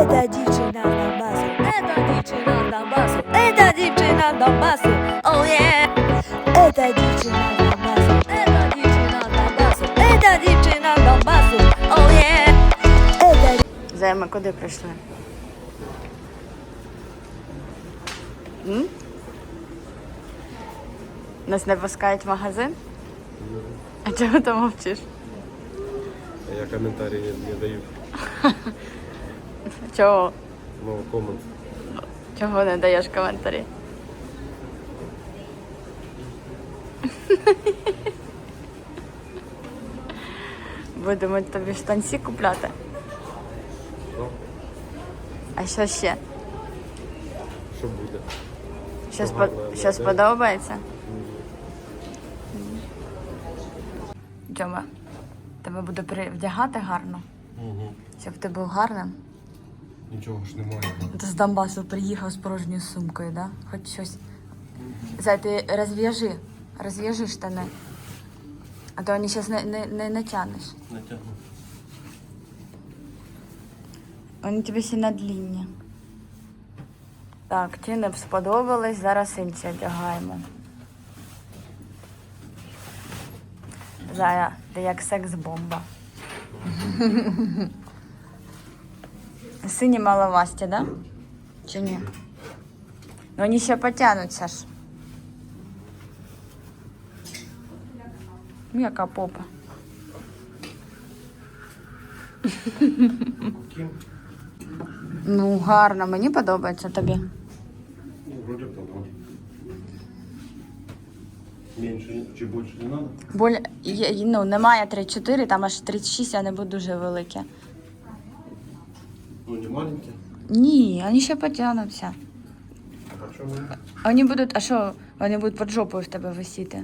Эта дівчина з Донбасу, эта дівчина з Донбасу, эта дівчина з Донбасу, oh yeah. Эта дівчина з Донбасу, эта дівчина з Донбасу, эта дівчина з Донбасу, oh yeah. Эта Зая, ми куди прийшли? М? Нас не пускають в магазин? А чого ти мовчиш? Я комментарии не, не даю. Чого? No comment. Чого не даєш коментарі? Будемо тобі штанці купляти. Ну, А що ще? що буде? Що, спо... Гарно, що да. сподобається? Дьома, тебе буду при- вдягати гарно, Угу. щоб ти був гарним. Нічого ж немає. Ти з Донбасу приїхав з порожньою сумкою, да? Хоч щось. Зай, ти розв'яжи, розв'яжи штани. А то вони зараз не, не, не натягнеш. Натягну. Вони тобі всі надлінні. Так, ті не сподобались, зараз інші одягаємо. Зая, ти як секс-бомба. Сині маловасті, да? Чи ні? Ну вони ще потягнуться ж. Ну, яка попа. Ну, гарно, мені подобається тобі. Ну, вроде того. Меньше чи больше не надо? Боль, є, ну, немає 3-4, там аж 36, а не буде дуже велике. Ну, не маленькие. Ні, вони ще потягнуться. А почему? Вони будуть, а що, вони будуть під жопою в тебе висіти?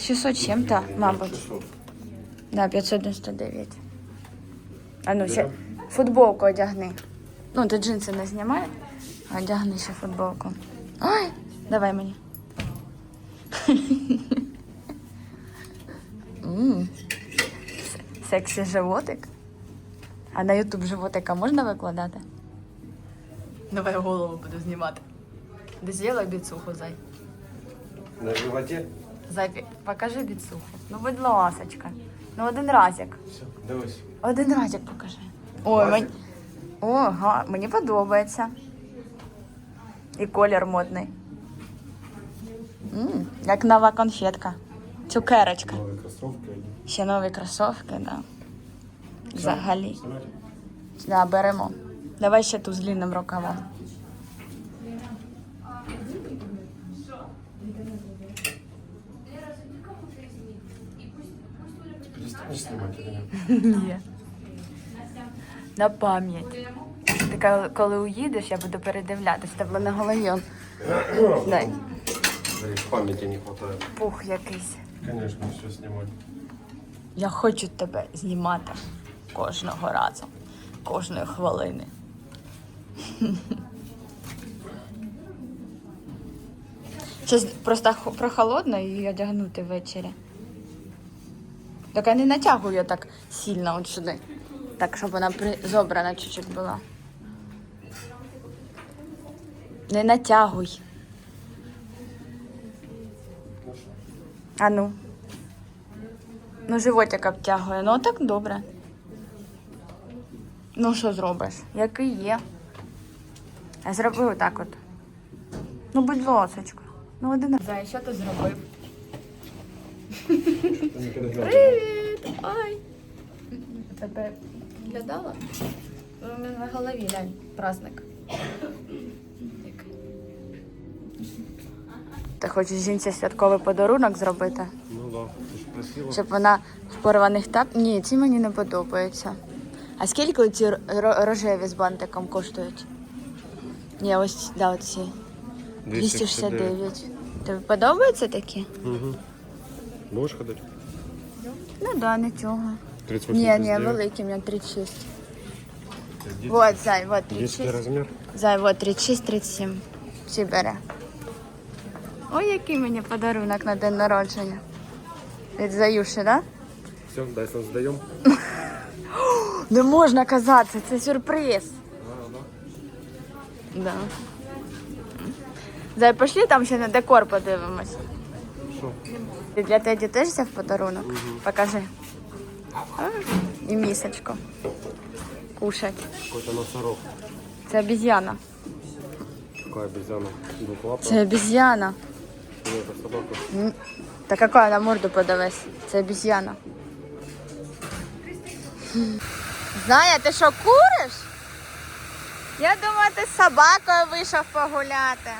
600 чим-то, мабуть. 600. Да, 599. А ну, ще футболку одягни. Ну, ти джинси не знімай, а одягни ще футболку. Ой, давай мені. М, с- Сексі животик. А на ютуб животика можна викладати? Давай голову буду знімати. Де з'їла біцуху, зай. На животе? Зай, покажи біцуху. Ну, будь ласочка. Ну, один разик. Все, дивись. Один разик покажи. Ой, мені... О, мені подобається. І колір модний. М, як нова конфетка. Цукерочка. Новые кроссовки. Ще нові кросовки, да. Взагалі. Да, беремо. Давай ще ту з длинним рукавом. Ні. На пам'ять. Ти коли- коли уїдеш, я буду передивлятися. Тебе на голові Дай. Да, памяти не хватает. пух якийсь. Конечно, все снимать. Я хочу тебе знімати кожного разу, кожної хвилини. Щось просто прохолодно і одягнути ввечері. Так я не натягую так сильно от сюди. Так, щоб вона зобрана чуть-чуть була. Не натягуй. А ну. Ну, животик обтягує. Ну, так добре. Ну, що зробиш? Який є. Я зробив отак от. Ну, будь ласочка. Ну, один. Зай, що ти зробив? Привіт! Ай! Тебе глядала? Ну, У мене на голові глянь, праздник. Ти хочеш жінці святковий подарунок зробити? Ну просила. Щоб вона в порваних тап. Ні, ці мені не подобаються. А скільки ці ро- ро- рожеві з бантиком коштують? Ні, ось да, оці. 269. Тобі подобаються такі? Угу. Будешь ходить? Ну да, нічого. 38 Ні, ні, 39. великі, у мене 36. Вот, зай, вот Детский 36. размер. Зай, вот 36-37. Всі бере. Ой, який мені подарунок на день народження. Від Заюші, да? Все, дай сам сдаем. Не можна казати, це сюрприз. Да? Зай, пошли там ще на декор подивимось. Що? Для Теді теж взяв подарунок? Покажи. А, І місочку. Кушать. Какой-то носорог. Це обезьяна. Какая обезьяна? Двухлапая? Це обезьяна. Нет, это собака. Та какая на морду подивись? Це обезьяна. Зая, ти що куриш? Я думаю, ти з собакою вийшов погуляти.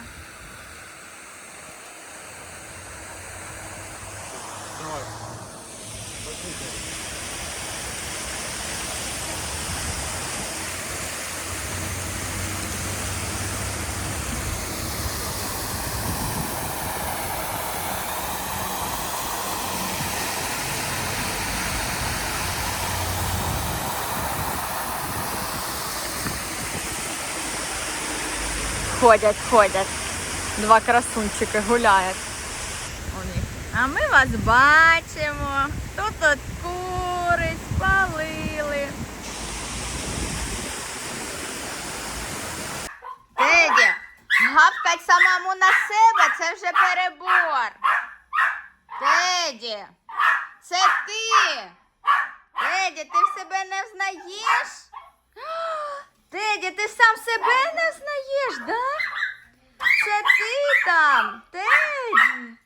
Ходять, ходять. Два красунчики гуляють. А ми вас бачимо. Тут от кури спалили. Теді, гавкать самому на себе це вже перебор. Теді, це ти. Теді, ти в себе не взнаєш? Теді, ти сам себе не знаєш, да? Це ти там, Теді.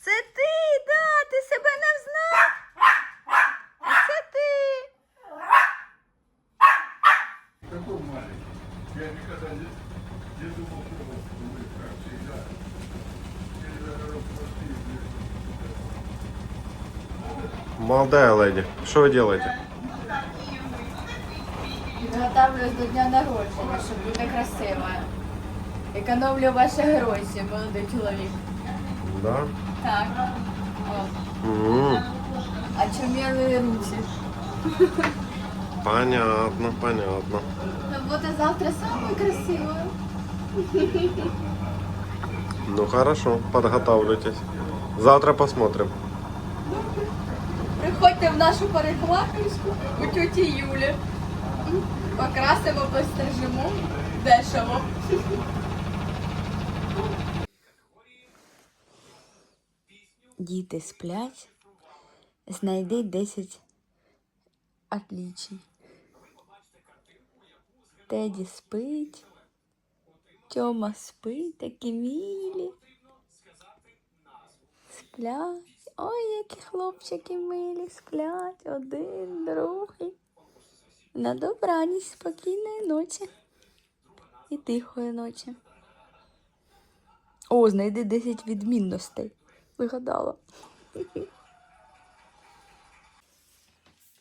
Це ти, да, ти себе не взнав. Це ти. Молодая леди. Что вы делаете? Готовлюсь до дня народження, щоб бути красивою. Економлю ваші гроші, молодий чоловік. Да? Так. О. М, А чумели руці. Понятно, понятно. Ну, бути завтра самою красивою. Ну хорошо, подготавливайтесь. Завтра посмотрим. Приходьте в нашу парикмахерську у тьоті Юлі. Покрасимо, пострижемо дешево. Діти сплять. Знайди 10 отличий. Теді спить. Тьома спить, такі мілі. Сплять. Ой, які хлопчики милі сплять. Один, другий. На добраніч, спокійної ночі. І тихої ночі. О, знайди 10 відмінностей. Вигадала.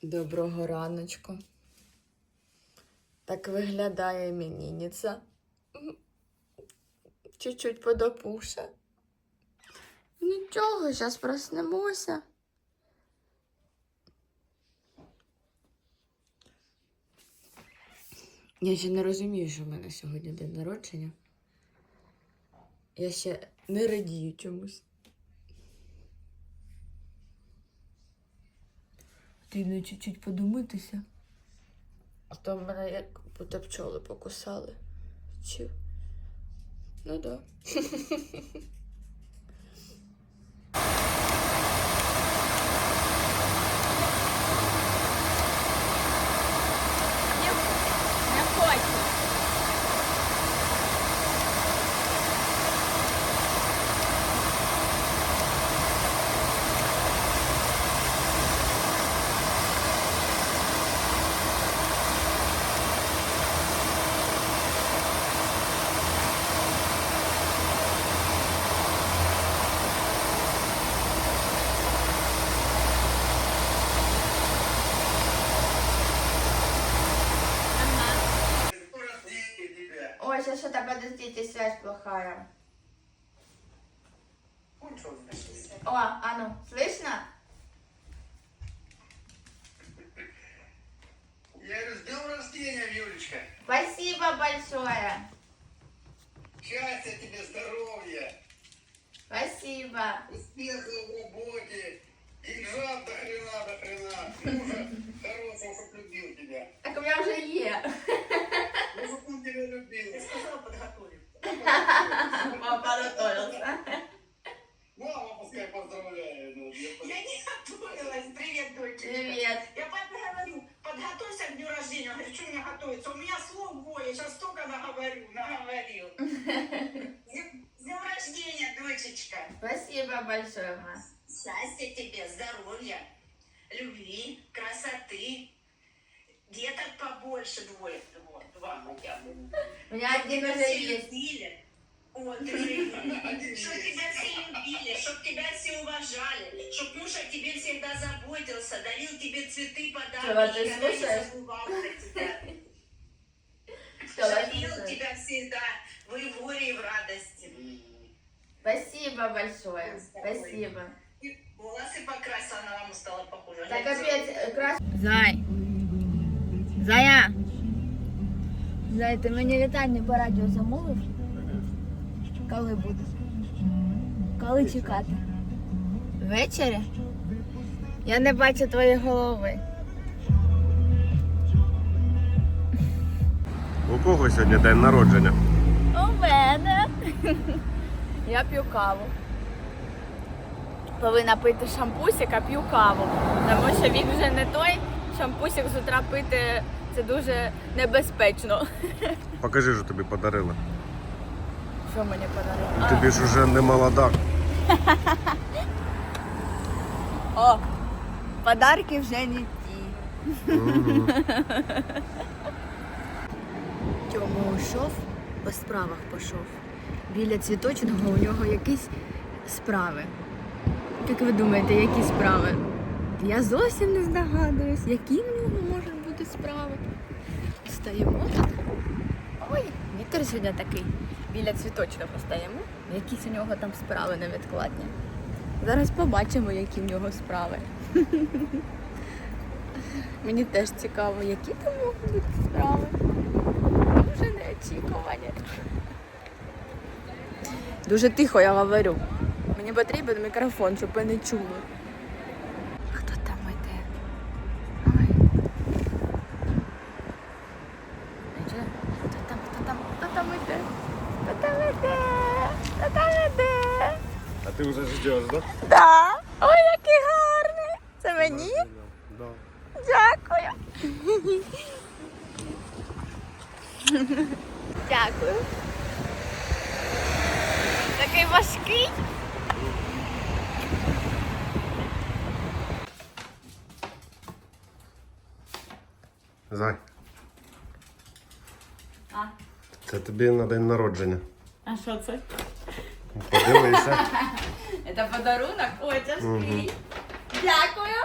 Доброго раночку. Так виглядає іменинниця. Чуть-чуть подопуша. Нічого, зараз проснемося. Я ще не розумію, що в мене сьогодні день народження. Я ще не радію чомусь. Потрібно чуть-чуть подуматися. А то в мене як будто пчоли покусали. Чи? Ну да. подождите, связь плохая. О, а ну, слышно? Я говорю, с днем рождения, Юлечка! Спасибо большое. Счастья тебе, здоровья, Спасибо. успехов в работе Деньжат до хрена, до хрена. Мужа хорошего, чтоб любил тебя. Так у мене вже є. Ну. Сказал. Мама пускай поздравляет. я не готовилась. Привет, доченька. Привет. Я говорю, подготовься к дню рождения. Он говорит, что мне готовиться? У меня слов я сейчас столько наговорю, наговорил. С днем рождения, дочечка. Спасибо большое, ма. Счастья тебе, здоровья, любви, красоты. Деток побольше двое. Вот, два хотя бы. У меня один уже все есть. Вот. Чтоб тебя все любили, чтоб тебя все уважали, чтоб муж о тебе всегда заботился, дарил тебе цветы, подарки. Чего, ты слушаешь? тебя. Жалел тебя всегда в горе, и в радости. Спасибо большое. Спасибо. И волосы покрасила, на маму стала похожа. Так опять краш... Зай. Зая. Зай, ти мені вітання по радіо замовив? Коли буде? Коли чекати? Ввечері? Я не бачу твоєї голови. У кого сьогодні день народження? У мене. Я п'ю каву. Повинна пити шампусик, а п'ю каву. Тому що вік вже не той. Шампусик з утра пити це дуже небезпечно. Покажи, що тобі подарили. Що мені подарили? Тобі ж уже не молода. О, подарки вже не ті. Мгм. Тьома ушов, по справах пішов. Біля цвіточного у нього якісь справи. Як ви думаєте, які справи? Я зовсім не здогадуюсь, які в нього можуть бути справи. Тут. Ой, вітер сьогодні такий. Біля цвіточного стоїмо. Якісь у нього там справи невідкладні. Зараз побачимо, які в нього справи. Мені теж цікаво, які там можуть бути справи. Дуже неочікувані. Дуже тихо я говорю. Мені потрібен мікрофон, щоб ви не чули. Да. Ой, який гарний. Це мені? Да. Дякую. Дякую. Такий важкий. Зай. А? Це тобі на день народження. А що це? Подивися. Це подарунок? Ой, тяжкий. Дякую.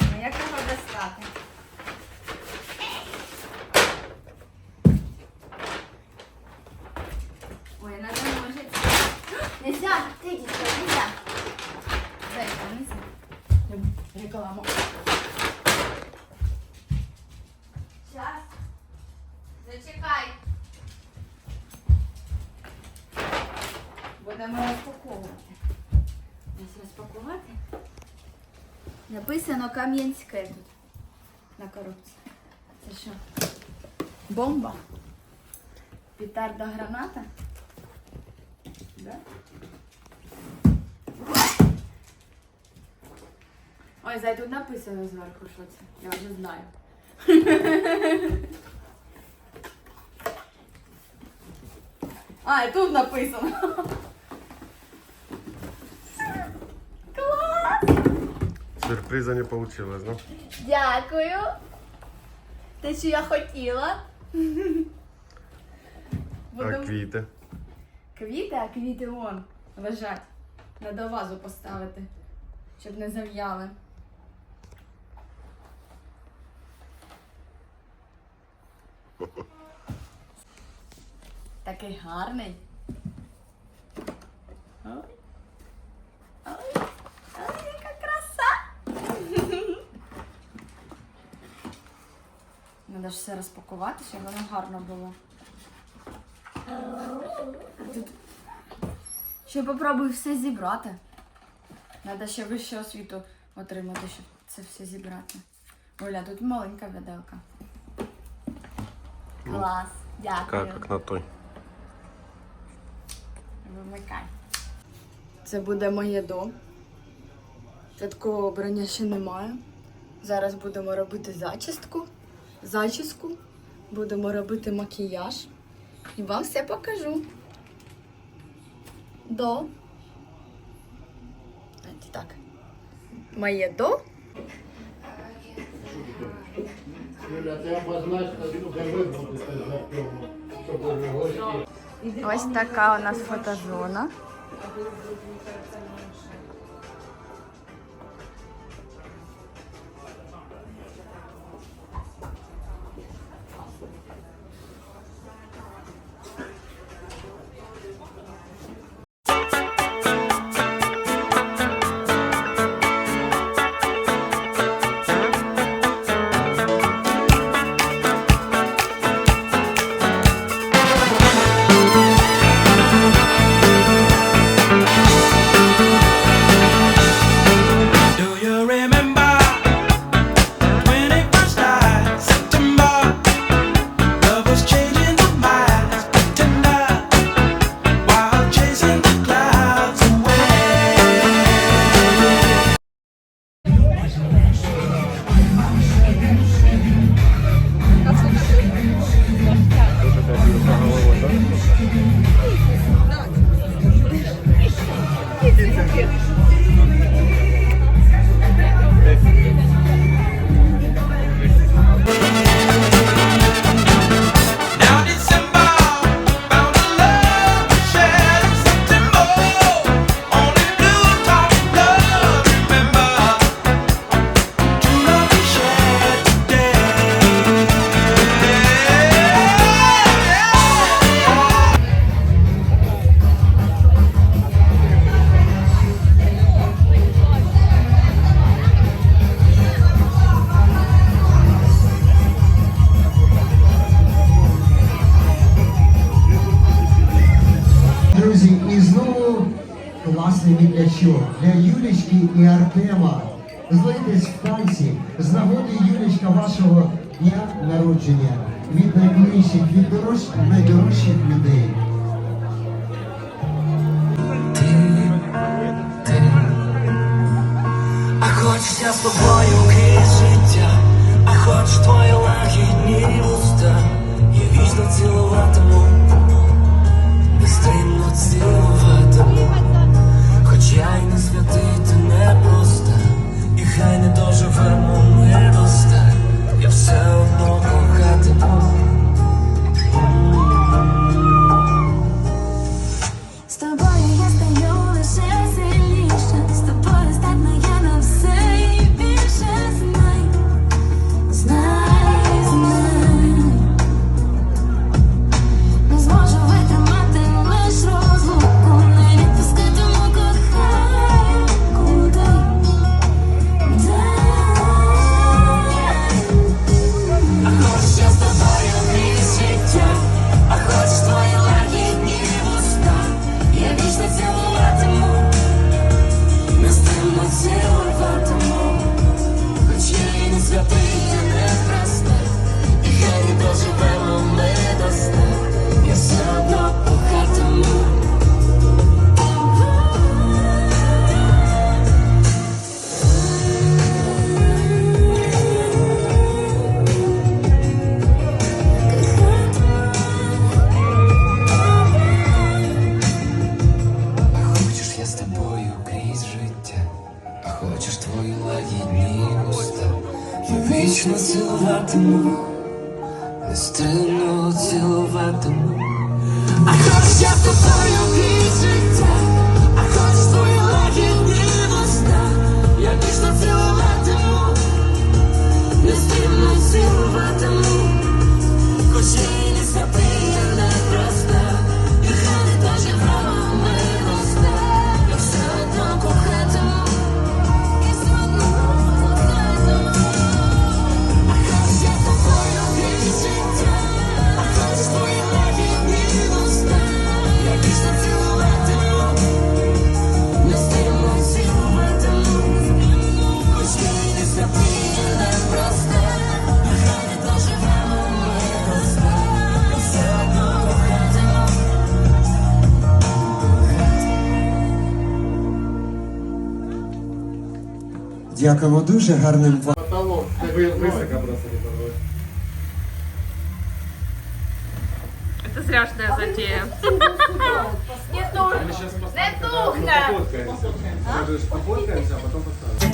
Ну, Як його достати? Ой, надо ножик. Нельзя, Тедечка, нельзя. Дай, нельзя. Реклама. Написано Кам'янське тут на коробці. Це що? Бомба? Петарда граната? Да? Ой, зай, тут написано зверху, що це. Я вже знаю. А, і тут написано. Клас! Сюрприза не вийшло, да? Дякую. Те, що я хотіла. А Будем- квіти. Квіти, а квіти вон лежать. Надо вазу поставити, щоб не зав'яли. Такий гарний. Ой. Треба ж все розпакувати, щоб воно гарно було. Тут ще попробую все зібрати. Треба ще вищу освіту отримати, щоб це все зібрати. Оля, тут маленька виделка. Ну, Клас, дякую. як на той. Вимикай. Це буде моє до. Такого обрання ще немає. Зараз будемо робити зачистку зачіску, будемо робити макіяж і вам все покажу. До. Так. Моє до. Ось така у нас фотозона. Дякуємо дуже гарним вам. Потолок. Ты вы- высоко просто не порвешь. Это зряшная затея. Пофоткаемся. Скажешь, пофоткаемся, а потом поставим.